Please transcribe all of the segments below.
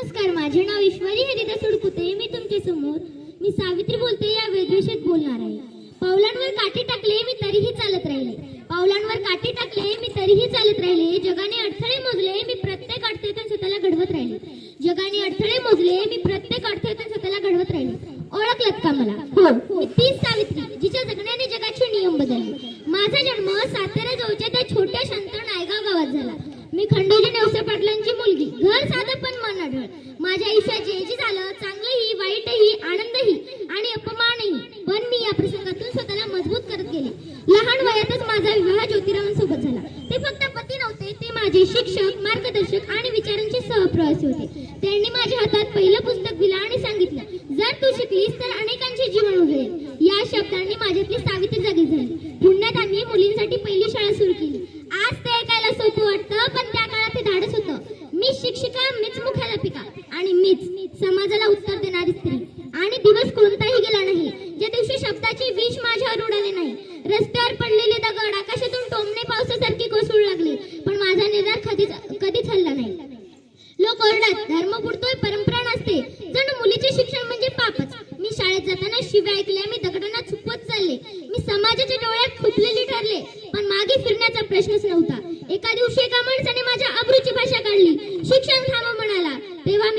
नमस्कार माझे नाव ईश्वरी हरिदास उडकुते मी तुमच्यासमोर मी सावित्री बोलते या वेदविषयात बोलणार आहे. पावलांवर काठी टाकले मी तरीही चालत राहिले. पावलांवर काठी टाकले मी तरीही चालत राहिले. जगाने अडथळे मोजले मी प्रत्येक अडथळ्यातून स्वतःला घडवत राहिले. जगाने अडथळे मोजले मी प्रत्येक अडथळ्यातून स्वतःला घडवत राहिले. ओळखलत का मला? हो तीच सावित्री जिच्या जगण्याने जगाचे नियम बदलले. माझा जन्म सातारा जवळच्या त्या छोट्या शांत मी खंडोजी नेवसे पाटलांची मुलगी. घर साधं पण मन आढळ माझ्या आयुष्यात जे जे झालं चांगलंही वाईटही आनंदही आणि अपमानही. पण मी या प्रसंगातून स्वतःला मजबूत करत गेले. लहान वयातच माझा विवाह ज्योतिरावांसोबत झाला. ते फक्त पती नव्हते ते माझे शिक्षक मार्गदर्शक आणि विचारांचे सहप्रवासी होते. त्यांनी माझ्या हातात पहिलं पुस्तक दिलं आणि सांगितलं जर तू शिकलीस तर अनेकांचे जीवन उघडेल या शब्दांनी माझ्यातली सावित्री जागी झाली. पुण्यात आम्ही मुलींसाठी पहिली शाळा सुरू केली आज ते ऐकायला सोपं वाटतं पण त्या काळात ते धाडस होतं मी शिक्षिका मीच मुख्याध्यापिका आणि मीच समाजाला उत्तर देणारी स्त्री. आणि दिवस कोणताही गेला नाही. ज्या दिवशी शब्दाचे विष माझ्यावर उडाले नाही रस्त्यावर पडलेले दगड आकाशातून टोमणे पावसासारखी कोसळू लागले पण माझा निर्धार कधीच कधीच हल्ला नाही. लोक ओरडत धर्म बुडतोय परंपरा नसते. जणू मुलीचे शिक्षण म्हणजे पापच. मी शाळेत जाताना शिव्या ऐकल्या मी दगडांना चुपत चालले. मी समाजाच्या डोळ्यात खुपलेली ठरले पण मागे फिरण्याचा प्रश्नच नव्हता. एका दिवशी एका माणसाने माझ्या अब्रूची भाषा काढली शिक्षण थांबव म्हणाला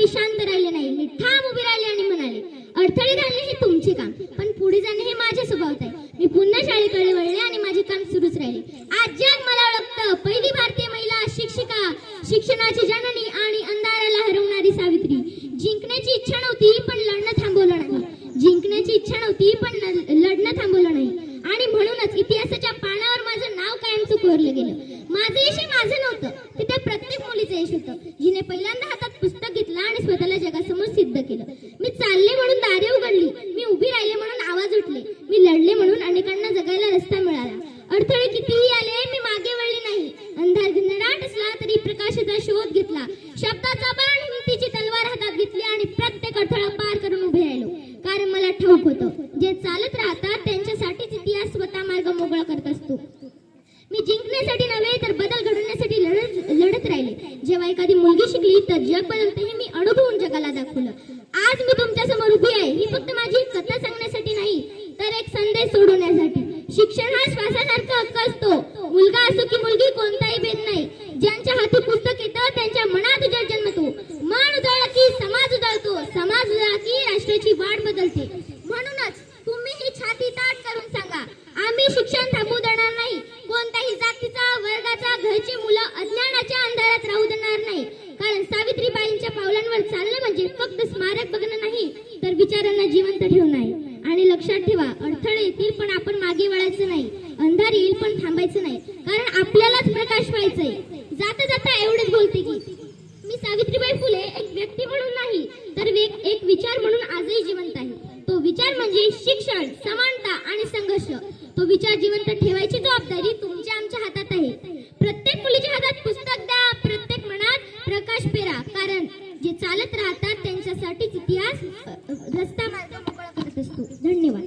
मी शांत राहिले नाही मी ठाम उभी राहिले आणि म्हणाले अडथळे घालणे हे तुमचे काम पण पुढे जाणे हे माझ्या स्वभावात आहे. मी पुन्हा शाळेकडे वळले आणि माझे काम सुरूच राहिले. आज जग मला ओळखतं. पहिली भारतीय महिला शिक्षिका शिक्षणाची जननी आणि अंधाराला हरवणारी सावित्री. जिंकण्याची इच्छा नव्हती पण लढणं थांबवलं नाही. जिंकण्याची इच्छा नव्हती पण लढणं थांबवलं नाही. आणि म्हणूनच इतिहासाच्या पानावर माझं नाव कायमचं कोरलं गेलं. माझं यश माझं नव्हतं. ते त्या प्रत्येक मुलीचं यश होतं. जिने पहिल्यांदा हातात पुस्तक घेतलं आणि स्वतःला जगासमोर सिद्ध केलं. मी चालले म्हणून दारे उघडली. मी उभी राहिले म्हणून आवाज उठले. मी लढले म्हणून अनेकांना जगायला रस्ता मिळाला. अडथळे कितीही आले मी मागे वळले नाही. अंधार घनदाट असला तरी प्रकाशाचा शोध घेतला. शब्दाचा बाण हिमतीची तलवार हातात घेतली आणि प्रत्येक अडथळा पार करून उभे राहिलो. कारण मला ठाऊक होतं जे चालत राहत त्यांच्यासाठीच इतिहास स्वतः मार्ग मोकळा करत असतो मी जिंकण्यासाठी नव्हे तर बदल घडवण्यासाठी लढत लढत राहिले जेव्हा एखादी मुलगी शिकली तर जग बदलते हे मी अनुभवून जगाला दाखवलं. आज मी तुमच्यासमोर उभी आहे ही फक्त माझी कथा सांगण्यासाठी नाही तर एक संदेश सोडवण्यासाठी. शिक्षण हा श्वासासारखा हक्क असतो. मुलगा असो की मुलगी कोणताही भेद नाही. ज्यांच्या हाती पुस्तक येतं त्यांच्या मनात उजळ जन्मतो. मन उजळला की समाज उजळतो. समाज उजळला की राष्ट्राची वाट बदलते. म्हणूनच तुम्ही ही छाती ताट करून सांगा आम्ही शिक्षण थांबू देणार नाही कोणत्याही जातीचा वर्गाचा घरची मुलं अज्ञानाच्या अंधारात राहू देणार नाही कारण सावित्रीबाईंच्या पावलांवर चालणं म्हणजे मारक बघणं नाही तर विचारांना जिवंत ठेवणं आहे आणि लक्षात ठेवा अडथळे येतील पण आपण मागे वळायचं नाही. अंधार येईल पण थांबायचं नाही. कारण आपल्यालाच प्रकाश व्हायचंय जाता जाता एवढेच बोलते की मी सावित्रीबाई फुले एक व्यक्ती म्हणून नाही तर एक विचार म्हणून आजही जिवंत आहे. तो विचार म्हणजे शिक्षण समानता आणि संघर्ष. तो विचार जिवंत ठेवायची जबाबदारी तुमच्या आमच्या हातात आहे. प्रत्येक मुलीच्या हातात पुस्तक द्या प्रत्येक मनात प्रकाश पेरा. कारण जे चालत राहतात त्यांच्यासाठीच इतिहास रस्ता मार्ग मोकळा करत असतो. धन्यवाद.